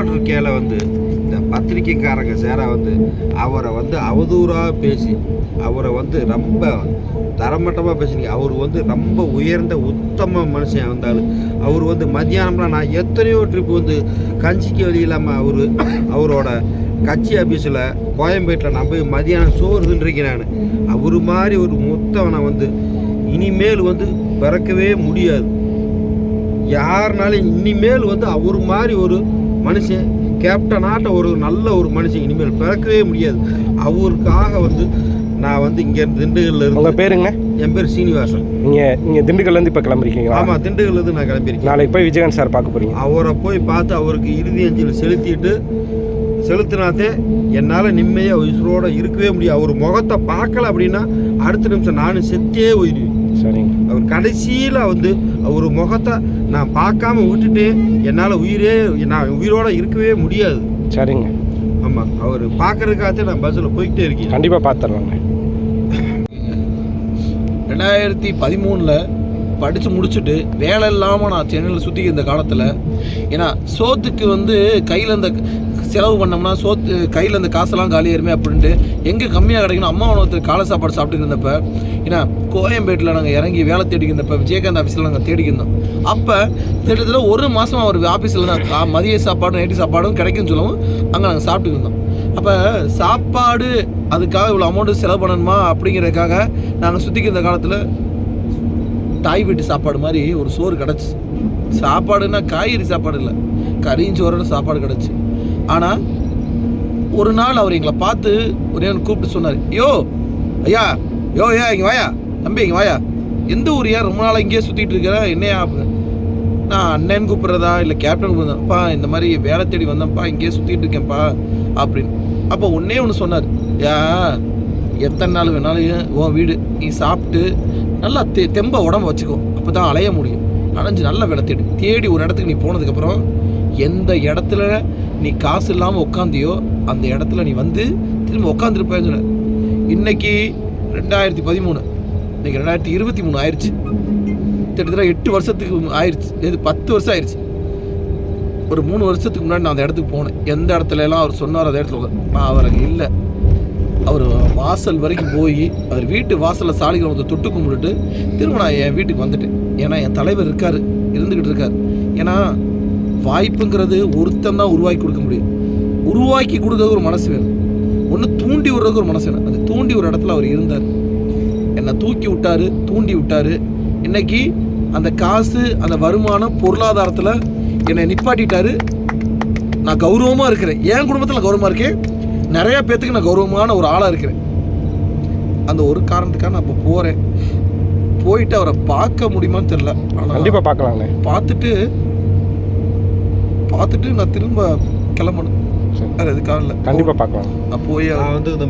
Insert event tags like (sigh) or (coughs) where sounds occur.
இருக்கையில் வந்து இந்த பத்திரிக்கைக்காரங்க சேரா வந்து அவரை வந்து அவதூறாக பேசி அவரை வந்து ரொம்ப தரமட்டமாக பேசினீங்க. அவர் வந்து ரொம்ப உயர்ந்த உத்தம மனுஷன் வந்தாலும் அவர் வந்து மத்தியானம்லாம் நான் எத்தனையோ ட்ரிப் வந்து கஞ்சிக்கு வழி இல்லாமல் அவர் (coughs) அவரோட கட்சி ஆஃபீஸில் கோயம்பேட்டில் நான் போய் மதியானம் சோறு தின்றிருக்கேன் நான். அவர் மாதிரி ஒரு முத்தவனை வந்து இனிமேல் வந்து பிறக்கவே முடியாது. யாருனாலும் இனிமேல் வந்து அவர் மாதிரி ஒரு மனுஷன் கேப்டனாட்ட ஒரு நல்ல ஒரு மனுஷன். இனிமேல் பிறக்கவே முடியாது. அவருக்காக வந்து நான் வந்து இங்கேருந்து திண்டுக்கல்ல உங்கள் இருந்து பேருங்க? என் பேர் சீனிவாசன். நீங்கள் நீங்கள் திண்டுக்கல்லேருந்து இப்போ கிளம்புறீங்களா ஆமாம் திண்டுக்கல்ல இருந்து நான் கிளம்பியிருக்கேன் நாளைக்கு போய் விஜயகாந்த் சார் பார்க்க போகிறீங்க அவரை போய் பார்த்து அவருக்கு இறுதி அஞ்சலி செலுத்திட்டு செலுத்தினாத்தே என்னால் நிம்மதியாக உயிரோட இருக்கவே முடியும். அவர் முகத்தை பார்க்கல அப்படின்னா அடுத்த நிமிஷம் நானும் செத்தே போயிடுவேன் சரிங்க. அவர் கடைசியில் வந்து அவர் முகத்தை நான் பார்க்காம விட்டுட்டு என்னால் உயிரே நான் உயிரோட இருக்கவே முடியாது. சரிங்க. ஆமாம் அவர் பார்க்கறதுக்காகத்தே நான் பஸ்ஸில் போய்கிட்டே இருக்கேன். கண்டிப்பாக பார்த்துடலாங்க. ரெண்டாயிரத்தி பதிமூணில் படித்து முடிச்சுட்டு வேலை இல்லாமல் நான் சென்னையில் சுற்றி இந்த காலத்தில் ஏன்னா சோத்துக்கு வந்து கையில் இந்த செலவு பண்ணோம்னா சோத்து கையில் இந்த காசெல்லாம் காலியாயிருமே அப்படின்ட்டு எங்கே கம்மியாக கிடைக்கணும் அம்மா உணவகத்தில் காலை சாப்பாடு சாப்பிட்டுட்டு இருந்தப்ப ஏன்னா கோயம்பேட்டில் நாங்கள் இறங்கி வேலை தேடிக்கிருந்தப்ப விஜயகாந்த் ஆஃபீஸில் நாங்கள் தேடிக்கிருந்தோம் அப்போ திட்டத்தில் ஒரு மாதம் அவர் ஆஃபீஸில் தான் மதிய சாப்பாடும் நைட்டு சாப்பாடும் கிடைக்குன்னு சொல்லவும் அங்கே நாங்கள் சாப்பிட்டுட்டு இருந்தோம். அப்போ சாப்பாடு அதுக்காக இவ்வளோ அமௌண்ட்டு செலவு பண்ணணுமா அப்படிங்கிறதுக்காக நாங்கள் சுற்றிக்கிற காலத்தில் தாய் வீட்டு சாப்பாடு மாதிரி ஒரு சோறு கிடச்சி. சாப்பாடுன்னா காய்கறி சாப்பாடு இல்லை கறியும் சோறோட சாப்பாடு கிடச்சி. ஆனால் ஒரு நாள் அவர் எங்களை பார்த்து ஒரே ஒன்று கூப்பிட்டு சொன்னார். யோ ஐயா யோ ஐயா இங்கே வாயா தம்பி இங்கே வாயா. எந்த ஊரியா ரொம்ப நாளாக இங்கேயே சுற்றிட்டு இருக்கிற என்னையா அப்படின்னு நான் அண்ணன் கூப்பிட்றதா? இல்லை கேப்டன் கூப்பிட்றதாப்பா இந்த மாதிரி வேலை தேடி வந்தேன்ப்பா இங்கேயே சுற்றிட்டு இருக்கேன்ப்பா அப்படின்னு. அப்போ ஒன்றே ஒன்று சொன்னார். யா எத்தனை நாள் வேணாலும் உன் வீடு நீ சாப்பிட்டு நல்லா தெ தெம்ப உடம்ப வச்சுக்கோ. அப்போ தான் அலைய முடியும். அலைஞ்சு நல்ல வேலை தேடி. தேடி ஒரு இடத்துக்கு நீ போனதுக்கப்புறம் எந்த இடத்துல நீ காசு இல்லாமல் உட்காந்தியோ அந்த இடத்துல நீ வந்து திரும்ப உட்காந்துருப்பேன்னு சொன்ன இன்னைக்கு ரெண்டாயிரத்தி பதிமூணு. இன்னைக்கு ரெண்டாயிரத்தி இருபத்தி மூணு ஆயிடுச்சு கிட்டத்தட்ட எட்டு வருஷத்துக்கு ஆயிடுச்சு இது பத்து வருஷம் ஆயிடுச்சு ஒரு மூணு வருஷத்துக்கு முன்னாடி நான் அந்த இடத்துக்கு போனேன். எந்த இடத்துல எல்லாம் அவர் சொன்னார் அந்த இடத்துல நான் அவர் இல்லை. அவர் வாசல் வரைக்கும் போய் அவர் வீட்டு வாசலில் சாலிகிரமத்தை தொட்டு கும்பிட்டுட்டு திரும்ப நான் என் வீட்டுக்கு வந்துட்டேன். ஏன்னா என் தலைவர் இருக்கார் இருந்துக்கிட்டு இருக்கார். ஏன்னா வாய்ப்புங்கிறது ஒருத்தன் தான் உருவாக்கி கொடுக்க முடியும். உருவாக்கி கொடுக்கறதுக்கு ஒரு மனசு வேணும். ஒன்று தூண்டி விடுறதுக்கு ஒரு மனசு வேணும். அந்த தூண்டி ஒரு இடத்துல அவர் இருந்தார். என்னை தூக்கி விட்டாரு தூண்டி விட்டாரு. இன்னைக்கு அந்த காசு அந்த வருமானம் பொருளாதாரத்தில் என்னை நிப்பாட்டிட்டாரு. நான் கௌரவமாக இருக்கிறேன். என் குடும்பத்தில் கௌரவமாக இருக்கேன். நிறைய பேத்துக்கு நான் கௌரவமான ஒரு ஆளாக இருக்கிறேன். அந்த ஒரு காரணத்துக்காக நான் இப்போ போகிறேன் போயிட்டு அவரை பார்க்க முடியுமான்னு தெரில ஆனால் கண்டிப்பாக பார்க்கலாங்க பார்த்துட்டு பார்த்துட்டு நான் திரும்ப கிளம்பணும். சரி. வேறு எதுக்காக இல்லை. கண்டிப்பாக பார்க்கலாம். நான் போய் நான் வந்து இந்த